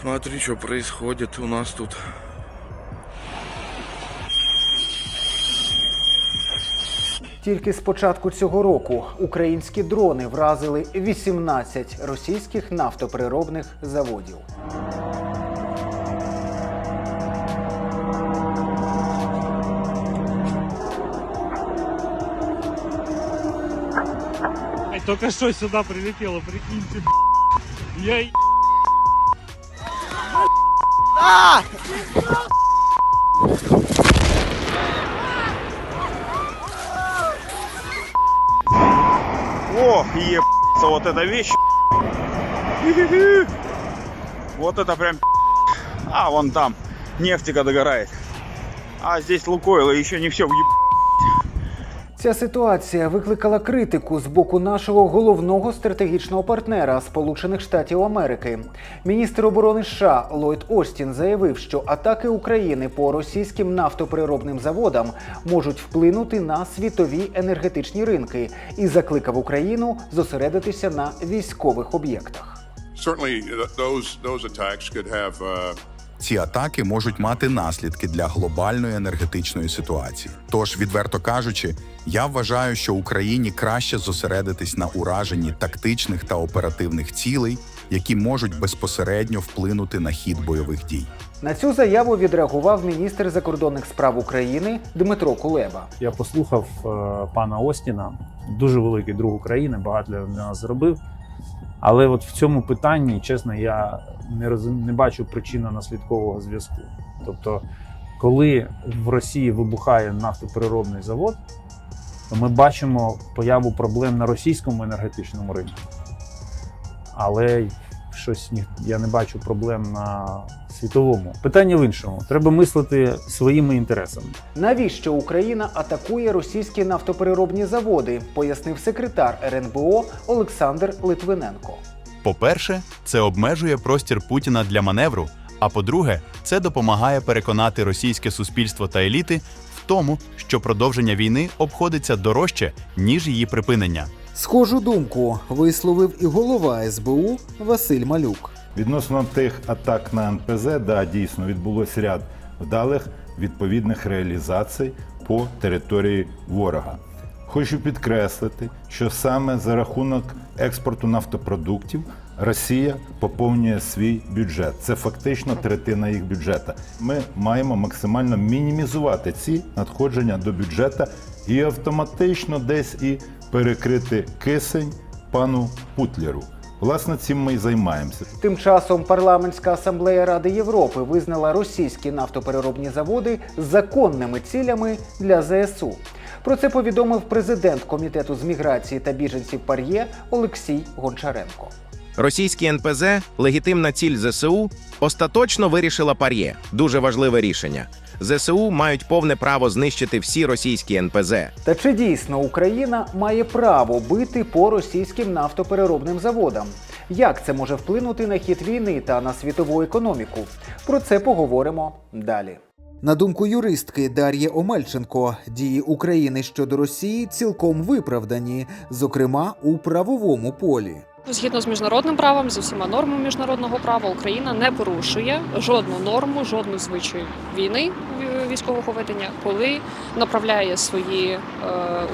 Смотри, что происходит у нас тут. Тільки з початку цього року українські дрони вразили 18 російських нафтопереробних заводів. Ай, Только что сюда прилетело, прикиньте. Я и- О, ебаться, вот эта вещь. Вот это прям А, вон там нефтика догорает. А здесь Лукойл, и еще не все Ця ситуація викликала критику з боку нашого головного стратегічного партнера Сполучених Штатів Америки. Міністр оборони США Ллойд Остін заявив, що атаки України по російським нафтопереробним заводам можуть вплинути на світові енергетичні ринки і закликав Україну зосередитися на військових об'єктах. certainly those those attacks could have uh, Ці атаки можуть мати наслідки для глобальної енергетичної ситуації. Тож, відверто кажучи, я вважаю, що Україні краще зосередитись на ураженні тактичних та оперативних цілей, які можуть безпосередньо вплинути на хід бойових дій. На цю заяву відреагував міністр закордонних справ України Дмитро Кулеба. Я послухав е, пана Остіна, дуже великий друг України, багато для нас зробив. Але от в цьому питанні, чесно, я не розум... не бачу причинно-наслідкового зв'язку. Тобто, коли в Росії вибухає нафтопереробний завод, то ми бачимо появу проблем на російському енергетичному ринку. Але щось ні- я не бачу проблем на світовому. Питання в іншому: треба мислити своїми інтересами. Навіщо Україна атакує російські нафтопереробні заводи, пояснив секретар РНБО Олександр Литвиненко. По-перше, це обмежує простір Путіна для маневру. А по-друге, це допомагає переконати російське суспільство та еліти в тому, що продовження війни обходиться дорожче, ніж її припинення. Схожу думку висловив і голова СБУ Василь Малюк. Відносно тих атак на НПЗ, да, дійсно відбулося ряд вдалих відповідних реалізацій по території ворога. Хочу підкреслити, що саме за рахунок експорту нафтопродуктів Росія поповнює свій бюджет. Це фактично третина їх бюджету. Ми маємо максимально мінімізувати ці надходження до бюджету і автоматично десь і перекрити кисень пану Путлеру. Власне, цим ми й займаємося. Тим часом парламентська асамблея Ради Європи визнала російські нафтопереробні заводи законними цілями для ЗСУ. Про це повідомив президент комітету з міграції та біженців Пар'є Олексій Гончаренко. Російські НПЗ легітимна ціль ЗСУ остаточно вирішила пар'є. Дуже важливе рішення. ЗСУ мають повне право знищити всі російські НПЗ. Та чи дійсно Україна має право бити по російським нафтопереробним заводам? Як це може вплинути на хід війни та на світову економіку? Про це поговоримо далі. На думку юристки Дар'ї Омельченко, дії України щодо Росії цілком виправдані, зокрема у правовому полі. Згідно з міжнародним правом, зі всіма нормами міжнародного права, Україна не порушує жодну норму, жодну звичай війни ві- військового ведення, коли направляє свої е,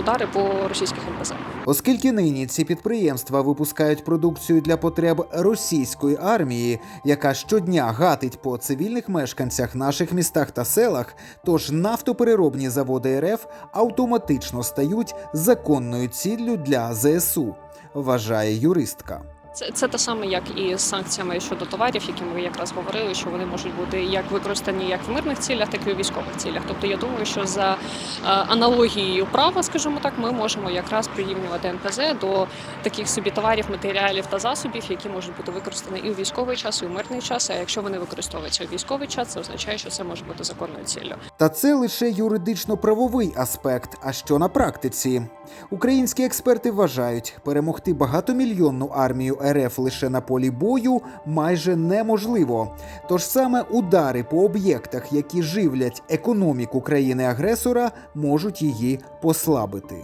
удари по російських НПЗ. Оскільки нині ці підприємства випускають продукцію для потреб російської армії, яка щодня гатить по цивільних мешканцях наших містах та селах, тож нафтопереробні заводи РФ автоматично стають законною ціллю для ЗСУ, вважає юристка. Це, це те саме, як і з санкціями щодо товарів, які ми якраз говорили, що вони можуть бути як використані як в мирних цілях, так і у військових цілях. Тобто я думаю, що за е, аналогією права, скажімо так, ми можемо якраз прирівнювати НПЗ до таких собі товарів, матеріалів та засобів, які можуть бути використані і у військовий час, і у мирний час. А якщо вони використовуються у військовий час, це означає, що це може бути законною ціллю. Та це лише юридично-правовий аспект. А що на практиці? Українські експерти вважають, перемогти багатомільйонну армію РФ лише на полі бою майже неможливо. Тож саме удари по об'єктах, які живлять економіку країни-агресора, можуть її послабити.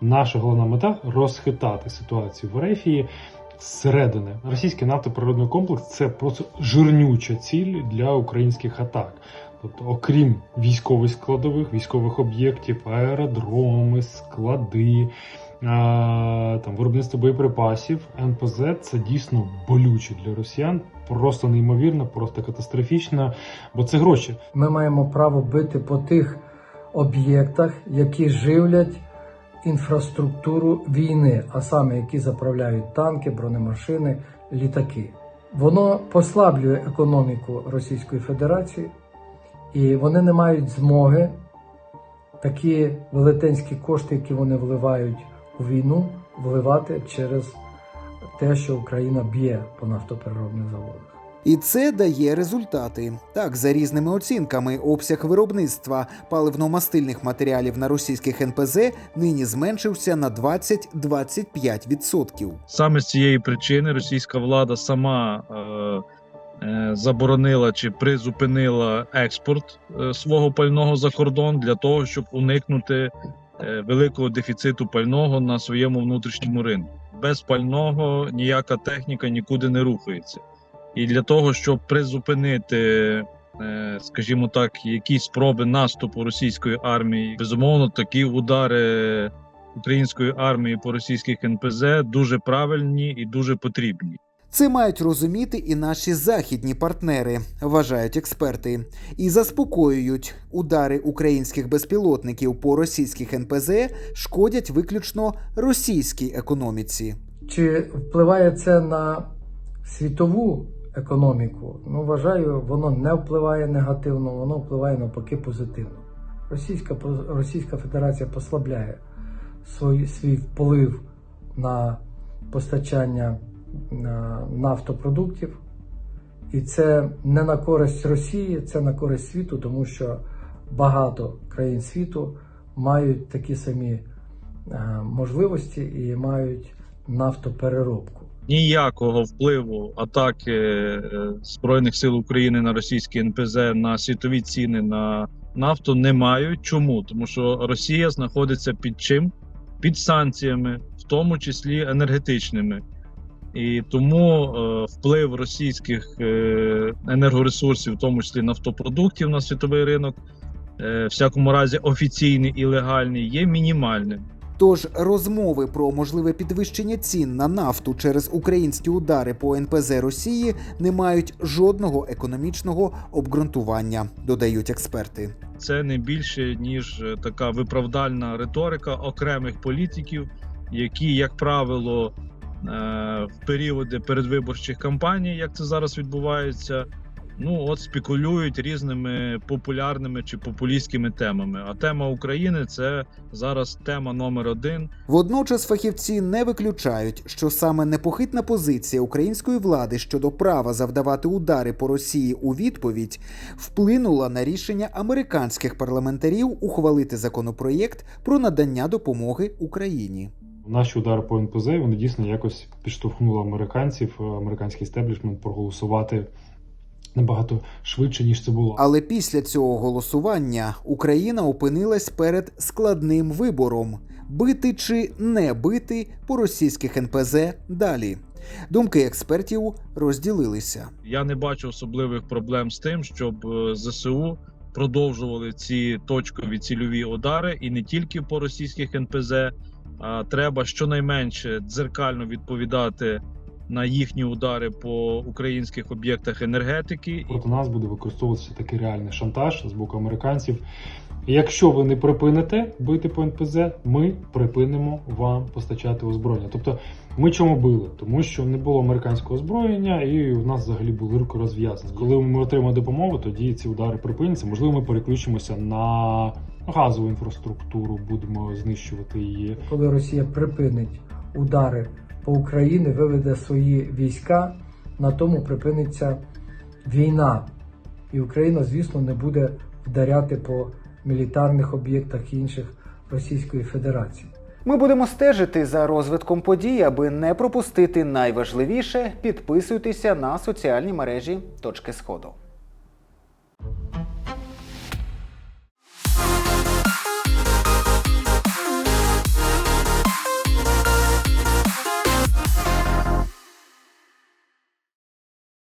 Наша головна мета розхитати ситуацію в Ерефії зсередини. Російський нафтоприродний комплекс це просто жирнюча ціль для українських атак. Тобто, окрім військових складових, військових об'єктів, аеродроми, склади, там виробництво боєприпасів, НПЗ це дійсно болюче для росіян, просто неймовірно, просто катастрофічно, бо це гроші. Ми маємо право бити по тих об'єктах, які живлять інфраструктуру війни, а саме які заправляють танки, бронемашини, літаки. Воно послаблює економіку Російської Федерації, і вони не мають змоги такі велетенські кошти, які вони вливають у війну, вливати через те, що Україна б'є по нафтопереробних заводах. І це дає результати. Так, за різними оцінками, обсяг виробництва паливно-мастильних матеріалів на російських НПЗ нині зменшився на 20-25%. Саме з цієї причини російська влада сама е, е, заборонила чи призупинила експорт е, свого пального за кордон для того, щоб уникнути великого дефіциту пального на своєму внутрішньому ринку. Без пального ніяка техніка нікуди не рухається. І для того, щоб призупинити, е, скажімо так, якісь спроби наступу російської армії, безумовно, такі удари української армії по російських НПЗ дуже правильні і дуже потрібні. Це мають розуміти і наші західні партнери, вважають експерти, і заспокоюють, удари українських безпілотників по російських НПЗ шкодять виключно російській економіці. Чи впливає це на світову економіку? Ну, вважаю, воно не впливає негативно, воно впливає навпаки позитивно. Російська, Російська Федерація послабляє свій, свій вплив на постачання нафтопродуктів. І це не на користь Росії, це на користь світу, тому що багато країн світу мають такі самі е, можливості і мають нафтопереробку. Ніякого впливу атаки е, Збройних сил України на російські НПЗ на світові ціни на нафту не мають. Чому? Тому що Росія знаходиться під чим? Під санкціями, в тому числі енергетичними. І тому е, вплив російських е, енергоресурсів, в тому числі нафтопродуктів на світовий ринок, е, в всякому разі офіційний і легальний, є мінімальним. Тож розмови про можливе підвищення цін на нафту через українські удари по НПЗ Росії не мають жодного економічного обґрунтування, додають експерти. Це не більше ніж е, така виправдальна риторика окремих політиків, які, як правило, в періоди передвиборчих кампаній, як це зараз відбувається, ну от спекулюють різними популярними чи популістськими темами. А тема України це зараз тема номер один. Водночас фахівці не виключають, що саме непохитна позиція української влади щодо права завдавати удари по Росії у відповідь вплинула на рішення американських парламентарів ухвалити законопроєкт про надання допомоги Україні. Наші удари по НПЗ вони дійсно якось підштовхнули американців, американський стеблішмент проголосувати набагато швидше ніж це було. Але після цього голосування Україна опинилась перед складним вибором: бити чи не бити по російських НПЗ далі. Думки експертів розділилися. Я не бачу особливих проблем з тим, щоб е, ЗСУ продовжували ці точкові цільові удари, і не тільки по російських НПЗ. Треба щонайменше дзеркально відповідати на їхні удари по українських об'єктах енергетики. Проти нас буде використовуватися такий реальний шантаж з боку американців. Якщо ви не припините бити по НПЗ, ми припинимо вам постачати озброєння. Тобто, ми чому били? Тому що не було американського озброєння, і у нас взагалі були руки розв'язані. Коли ми отримаємо допомогу, тоді ці удари припиняться. Можливо, ми переключимося на газову інфраструктуру, будемо знищувати її. Коли Росія припинить удари по Україні, виведе свої війська, на тому припиниться війна, і Україна, звісно, не буде вдаряти по мілітарних об'єктах інших Російської Федерації. Ми будемо стежити за розвитком подій, аби не пропустити найважливіше. Підписуйтеся на соціальні мережі точки сходу.